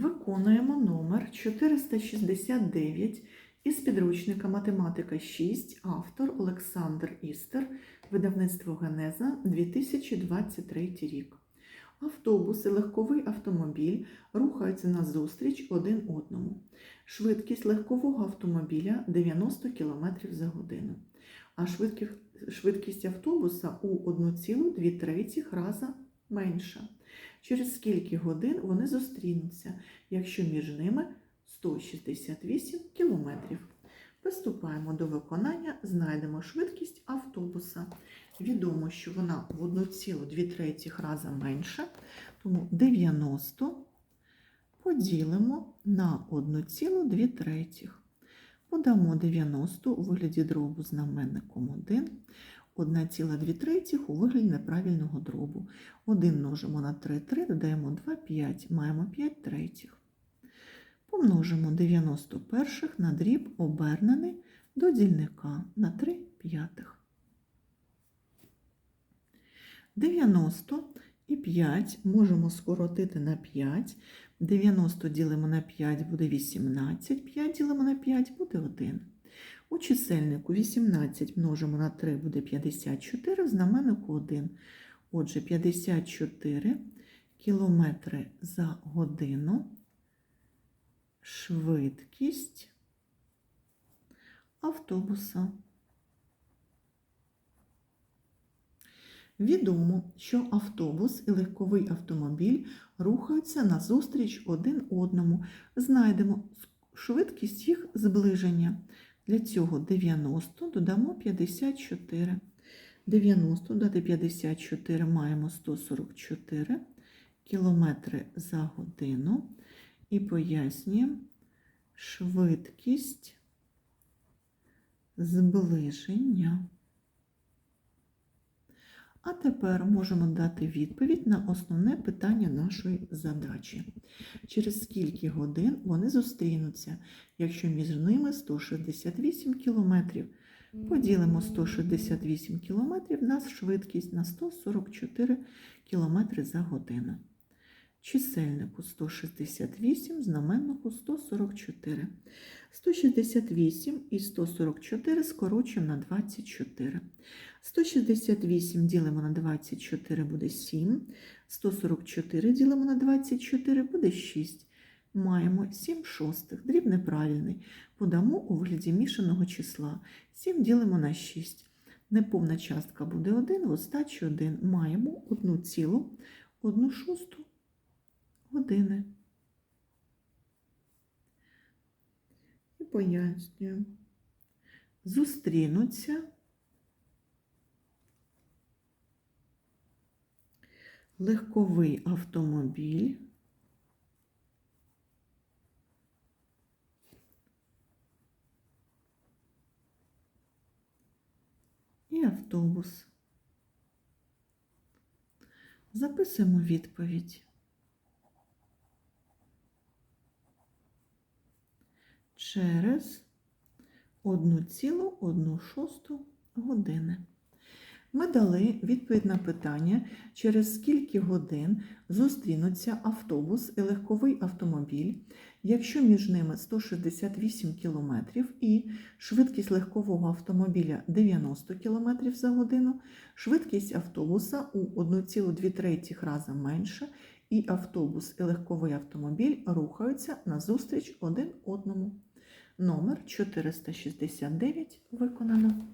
Виконуємо номер 469 із підручника Математика 6, автор Олександр Істер, видавництво Генеза 2023 рік. Автобус і легковий автомобіль рухаються назустріч один одному. Швидкість легкового автомобіля 90 км за годину, а швидкість, автобуса у 1,2 раза менша. Через скільки годин вони зустрінуться, якщо між ними 168 кілометрів. Приступаємо до виконання, знайдемо швидкість автобуса. Відомо, що вона в 1,2 рази менша, тому 90 поділимо на 1,2. Подамо 90 у вигляді дробу знаменником 1, 1,2 у вигляді неправильного дробу. 1 множимо на 3, 3, додаємо 2, 5, маємо 5 третіх. Помножимо 90 перших на дріб обернений до дільника на 3 п'ятих. 90 і 5 можемо скоротити на 5. 90 ділимо на 5 буде 18, 5 ділимо на 5 буде 1. У чисельнику 18 множимо на 3 буде 54, в знаменнику 1. Отже, 54 кілометри за годину швидкість автобуса. Відомо, що автобус і легковий автомобіль рухаються назустріч один одному. Знайдемо швидкість їх зближення. Для цього 90 додамо 54. 90 додати 54 маємо 144 кілометри за годину. І пояснюємо швидкість зближення. А тепер можемо дати відповідь на основне питання нашої задачі. Через скільки годин вони зустрінуться, якщо між ними 168 км. Поділимо 168 км на швидкість на 144 км за годину. Чисельнику 168, знаменнику 144. 168 і 144 скорочуємо на 24. 168 ділимо на 24 буде 7. 144 ділимо на 24 буде 6. Маємо 7 шостих. Дріб неправильний. Подамо у вигляді мішаного числа. 7 ділимо на 6. Неповна частка буде 1, в остачі 1. Маємо 1 цілу, 1 шосту години. І пояснюю. Зустрінуться легковий автомобіль і автобус. Записуємо відповідь. Через 1,1 години. Ми дали відповідь на питання, через скільки годин зустрінуться автобус і легковий автомобіль, якщо між ними 168 км і швидкість легкового автомобіля 90 км за годину, швидкість автобуса у 1,2 рази менша, і автобус і легковий автомобіль рухаються назустріч один одному. Номер 469 виконано.